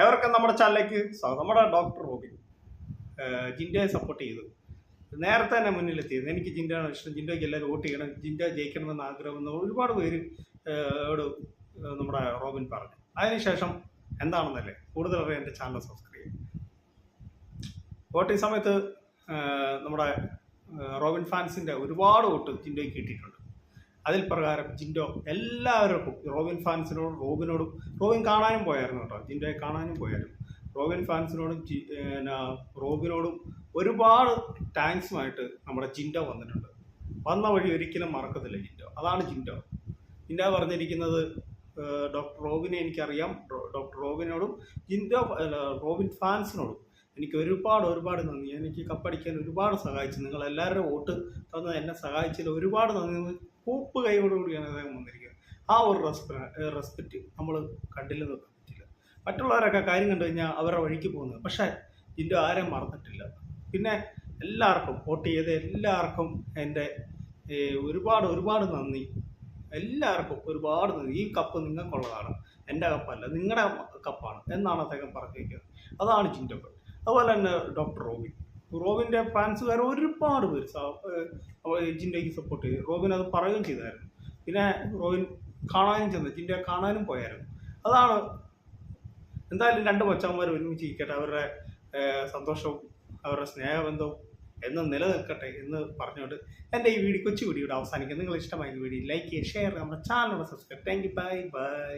ഏവർക്കും നമ്മുടെ ചാനലിലേക്ക് നമ്മുടെ ഡോക്ടർ റോബിൻ ജിൻഡയെ സപ്പോർട്ട് ചെയ്തു. നേരത്തെ തന്നെ മുന്നിലെത്തിയത് എനിക്ക് ജിൻഡയാണ് ഇഷ്ടം. ജിൻഡയ്ക്ക് എല്ലാവരും വോട്ട് ചെയ്യണം. ജിൻഡ ജയിക്കണമെന്ന് ആഗ്രഹമെന്ന് ഒരുപാട് പേര് നമ്മുടെ റോബിൻ പറഞ്ഞു. അതിനുശേഷം എന്താണെന്നല്ലേ? കൂടുതൽ അറിയാൻ എന്റെ ചാനൽ സബ്സ്ക്രൈബ് ചെയ്യും. വോട്ടിംഗ് സമയത്ത് നമ്മുടെ റോബിൻ ഫാൻസിന്റെ ഒരുപാട് വോട്ട് ജിൻഡോയ്ക്ക് കിട്ടിയിട്ടുണ്ട്. അതിൽ പ്രകാരം ജിൻഡോ എല്ലാവർക്കും റോബിൻ ഫാൻസിനോടും റോബിനോടും റോബിൻ കാണാനും പോയായിരുന്നു കേട്ടോ ജിൻഡോയെ കാണാനും പോയായിരുന്നു. റോബിൻ ഫാൻസിനോടും റോബിനോടും ഒരുപാട് ടാങ്ക്സുമായിട്ട് നമ്മുടെ ജിൻഡോ വന്നിട്ടുണ്ട്. വന്ന വഴി ഒരിക്കലും മറക്കത്തില്ല ജിൻഡോ. അതാണ് ജിൻഡോ. ജിൻഡോ പറഞ്ഞിരിക്കുന്നത് ഡോക്ടർ റോബിനെ എനിക്കറിയാം. ഡോക്ടർ റോബിനോടും ജിൻഡോ റോബിൻ ഫാൻസിനോടും എനിക്ക് ഒരുപാട് ഒരുപാട് നന്ദി. എനിക്ക് കപ്പടിക്കാൻ ഒരുപാട് സഹായിച്ചു. നിങ്ങൾ എല്ലാവരുടെ വോട്ട് തന്ന് എന്നെ സഹായിച്ചതിൽ ഒരുപാട് നന്ദി. കൂപ്പ് കൈയോടുകൂടിയാണ് അദ്ദേഹം വന്നിരിക്കുന്നത് ആ ഒരു റെസ്പെ റെസ്പെക്റ്റ് നമ്മൾ കണ്ടില്ലെന്ന് പറ്റില്ല. മറ്റുള്ളവരൊക്കെ കാര്യം കണ്ടു കഴിഞ്ഞാൽ അവരുടെ വഴിക്ക് പോകുന്നത്. പക്ഷേ ജിൻഡോ ആരെയും മറന്നിട്ടില്ല. പിന്നെ എല്ലാവർക്കും വോട്ട് ചെയ്ത എല്ലാവർക്കും എന്റെ ഒരുപാട് ഒരുപാട് നന്ദി. എല്ലാവർക്കും ഒരുപാട് നന്ദി. ഈ കപ്പ് നിങ്ങൾക്കുള്ളതാണ്. എന്റെ കപ്പല്ല നിങ്ങളുടെ കപ്പാണ് എന്നാണ് അദ്ദേഹം പറഞ്ഞിരിക്കുന്നത്. അതാണ് ചിന്തകൾ അതുപോലെ തന്നെ ഡോക്ടർ റോബിൻ. റോബിന്റെ ഫാൻസുകാർ ഒരുപാട് പേര് ജിൻഡയ്ക്ക് സപ്പോർട്ട് ചെയ്തു. റോബിൻ അത് പറയുകയും ചെയ്തായിരുന്നു. പിന്നെ റോബിൻ കാണാനും ചെന്നു. ജിൻഡയെ കാണാനും പോയായിരുന്നു. അതാണ് എന്തായാലും രണ്ട് മച്ചന്മാർ ഒരുമിച്ച് ഇരിക്കട്ടെ. അവരുടെ സന്തോഷവും അവരുടെ സ്നേഹബന്ധവും എന്ന് നിലനിൽക്കട്ടെ എന്ന് പറഞ്ഞുകൊണ്ട് എന്റെ ഈ വീഡിയോ കൊച്ചു വീഡിയോ ഇവിടെ അവസാനിക്കും നിങ്ങൾ ഇഷ്ടമായ വീഡിയോ ലൈക്ക് ചെയ്യുക ഷെയർ നമ്മുടെ channel subscribe. Thank you. Bye bye.